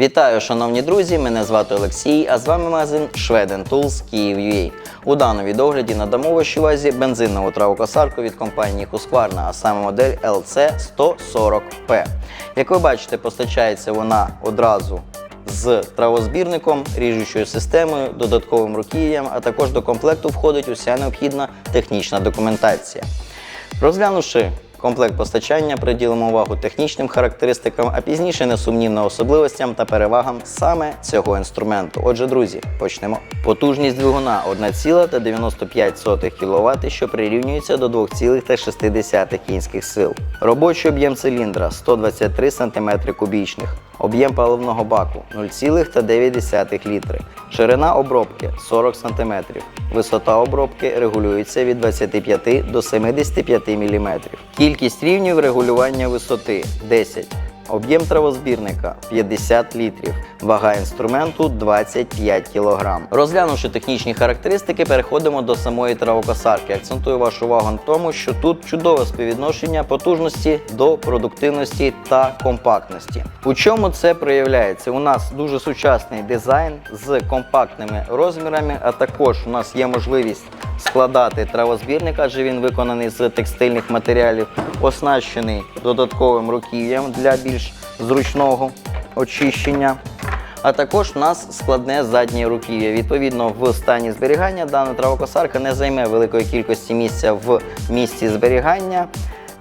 Вітаю, шановні друзі! Мене звати Олексій, а з вами магазин Schweden Tools Kyiv.ua. У даному відогляді надамо вашій увазі бензинову травокосарку від компанії Husqvarna, а саме модель LC140P. Як ви бачите, постачається вона одразу з травозбірником, ріжучою системою, додатковим руків'ям, а також до комплекту входить уся необхідна технічна документація. Розглянувши комплект постачання, приділимо увагу технічним характеристикам, а пізніше несумнівно особливостям та перевагам саме цього інструменту. Отже, друзі, почнемо. Потужність двигуна 1,95 кВт, що прирівнюється до 2,6 кінських сил. Робочий об'єм циліндра 123 см кубічних. Об'єм паливного баку 0,9 літри. Ширина обробки 40 см. Висота обробки регулюється від 25 до 75 мм. Кількість рівнів регулювання висоти 10. Об'єм травозбірника 50 літрів, вага інструменту 25 кг. Розглянувши технічні характеристики, переходимо до самої травокосарки. Акцентую вашу увагу на тому, що тут чудове співвідношення потужності до продуктивності та компактності. У чому це проявляється? У нас дуже сучасний дизайн з компактними розмірами, а також у нас є можливість складати травозбірник, адже він виконаний з текстильних матеріалів, оснащений додатковим руків'ям для більш зручного очищення. А також у нас складне заднє руків'я. Відповідно, в стані зберігання дана травокосарка не займе великої кількості місця в місці зберігання,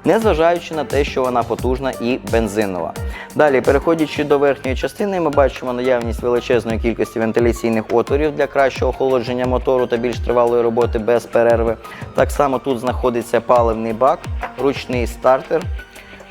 незважаючи на те, що вона потужна і бензинова. Далі, переходячи до верхньої частини, ми бачимо наявність величезної кількості вентиляційних отворів для кращого охолодження мотору та більш тривалої роботи без перерви. Так само тут знаходиться паливний бак, ручний стартер,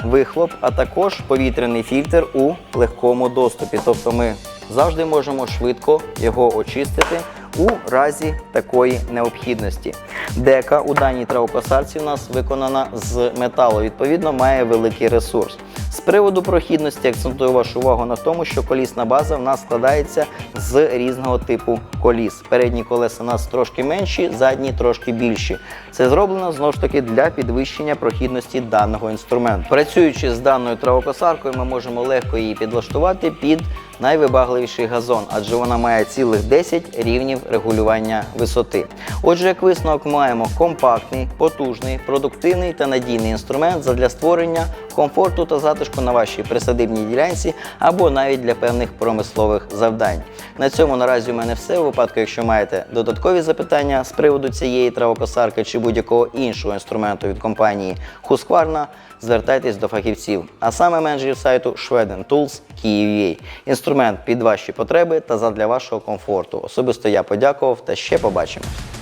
вихлоп, а також повітряний фільтр у легкому доступі. Тобто ми завжди можемо швидко його очистити у разі такої необхідності. Дека у даній травокосарці у нас виконана з металу, відповідно, має великий ресурс. З приводу прохідності акцентую вашу увагу на тому, що колісна база в нас складається з різного типу коліс. Передні колеса у нас трошки менші, задні трошки більші. Це зроблено знову ж таки для підвищення прохідності даного інструменту. Працюючи з даною травокосаркою, ми можемо легко її підлаштувати під найвибагливіший газон, адже вона має цілих 10 рівнів регулювання висоти. Отже, як висновок маємо компактний, потужний, продуктивний та надійний інструмент задля створення комфорту та затишку на вашій присадибній ділянці або навіть для певних промислових завдань. На цьому наразі у мене все. У випадку, якщо маєте додаткові запитання з приводу цієї травокосарки чи будь-якого іншого інструменту від компанії Husqvarna, звертайтесь до фахівців, а саме менеджерів сайту Schweden Tools Kyiv.ua. Інструмент під ваші потреби та задля вашого комфорту. Особисто я подякував та ще побачимось.